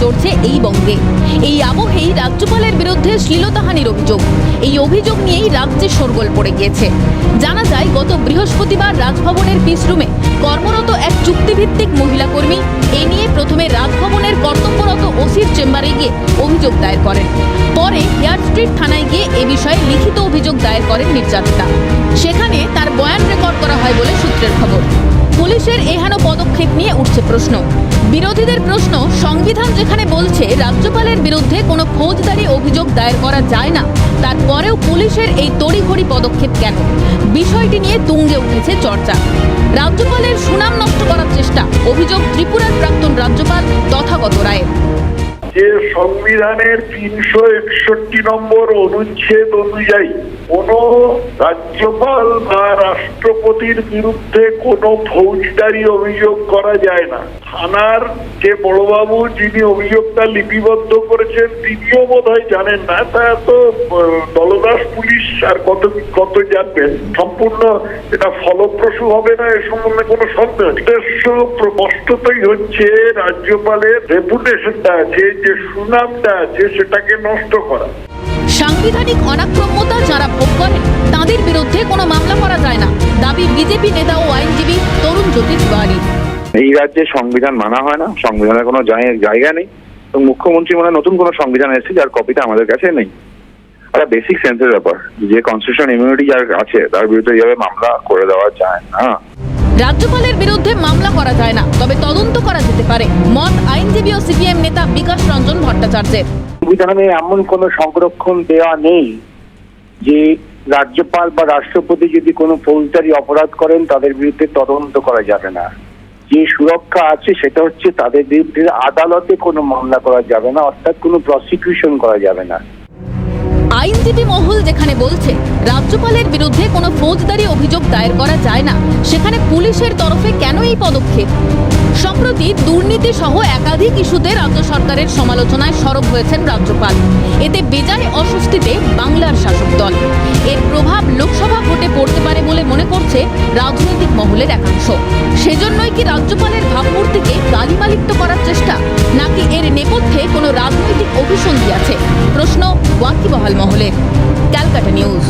চড়ছে এই বঙ্গে। এই আবহেই রাজ্যপালের বিরুদ্ধে শ্লীলতাহানির অভিযোগ। এই অভিযোগ নিয়েই রাজ্যে শোরগোল পড়ে গিয়েছে। জানা যায়, গত বৃহস্পতিবার রাজভবনের পিস রুমে কর্মরত এক চুক্তিভিত্তিক মহিলা কর্মী এ নিয়ে প্রথমে রাজভবনের কর্তব্যরত ওসির চেম্বারে গিয়ে অভিযোগ দায়ের করেন। পরে হেয়ার স্ট্রিট থানায় গিয়ে এ বিষয়ে লিখিত অভিযোগ দায়ের করেন নির্যাতিতা। সেখানে তার বয়ান রেকর্ড পদক্ষেপ নিয়ে উঠছে প্রশ্ন। বিরোধীদের প্রশ্ন, সংবিধান যেখানে বলছে রাজ্যপালের বিরুদ্ধে কোনো ফৌজদারি অভিযোগ দায়ের করা যায় না, তারপরেও পুলিশের এই তড়িঘড়ি পদক্ষেপ কেন? বিষয়টি নিয়ে তুঙ্গে উঠেছে চর্চা। রাজ্যপালের সুনাম নষ্ট করার চেষ্টা, অভিযোগ ত্রিপুরার প্রাক্তন রাজ্যপাল তথাগত রায়ের। যে সংবিধানের তিনশো একষট্টি নম্বর অনুচ্ছেদ অনুযায়ী কোন রাজ্যপাল বা রাষ্ট্রপতির বিরুদ্ধে কোনো ফৌজদারি অভিযোগ করা যায় না। থানার যে বড়বাবু যিনি অভিযোগটা লিপিবদ্ধ করেছেন তিনিও বোধ হয় জানেন না। তা তো আহ, দলদাস পুলিশ আর কত কত জানবেন সম্পূর্ণ এটা ফলপ্রসূ হবে না এ সম্বন্ধে কোনো সন্দেহ নেই। উদ্দেশ্য স্পষ্টতই হচ্ছে রাজ্যপালের রেপুটেশনটা আছে যে সুনামটা আছে সেটাকে নষ্ট করা। সাংবিধানিক অনাক্রম্যতা যারা ভোগ করেন তাদের বিরুদ্ধে কোনো মামলা করা যায় না। দাবি বিজেপি নেতা ও আইনজীবী তরুণ জ্যোতি তিওয়ারি। এই রাজ্যে সংবিধান মানা হয় না সংবিধানের কোনো জায়- জায়গা নেই। এবং মুখ্যমন্ত্রী মনে নতুন কোনো সংবিধান এসেছে যার কপিটা আমাদের কাছে নেই। একটা বেসিক সেন্সের ব্যাপার যে কনস্টিটিউশন ইমিউনিটি যার আছে তার বিরুদ্ধে এইভাবে মামলা করে দেওয়া যায় না। রাজ্যপালের বিরুদ্ধে মামলা করা যায় না, তবে তদন্ত করা যেতে পারে, মত আইনজীবী ও সিপিএম নেতা বিকাশ রঞ্জন ভট্টাচার্যের। সংবিধানে এমন কোনো সংরক্ষণ দেওয়া নেই যে রাজ্যপাল বা রাষ্ট্রপতি যদি কোনো ফৌজদারি অপরাধ করেন, তাদের বিরুদ্ধে তদন্ত করা যাবে না। যে সুরক্ষা আছে, সেটা হচ্ছে তাদের বিরুদ্ধে আদালতে কোনো মামলা করা যাবে না, অর্থাৎ কোনো প্রসিকিউশন করা যাবে না। আইনজীবী মহল যেখানে বলছে, রাজ্যপালের বিরুদ্ধে কোনো ফৌজদারি অভিযোগ দায়ের করা যায় না, সেখানে পুলিশের তরফে কেন এই পদক্ষেপ? সম্প্রতি দুর্নীতি সহ একাধিক ইস্যুতে রাজ্য সরকারের সমালোচনায় সরব হয়েছেন রাজ্যপাল। এতে বেজায় অস্বস্তিতে বাংলার শাসক দল। এর প্রভাব লোকসভা ভোটে পড়তে পারে বলে মনে করছে রাজনৈতিক মহলের একাংশ। সেজন্যই কি রাজ্যপালের ভাবমূর্তিকে গালিমালিপ্ত করার চেষ্টা, নাকি এর নেপথ্যে কোনো রাজনৈতিক অভিসন্ধি আছে? প্রশ্ন ওয়াকিবহাল মহলে ক্যালকাটা নিউজ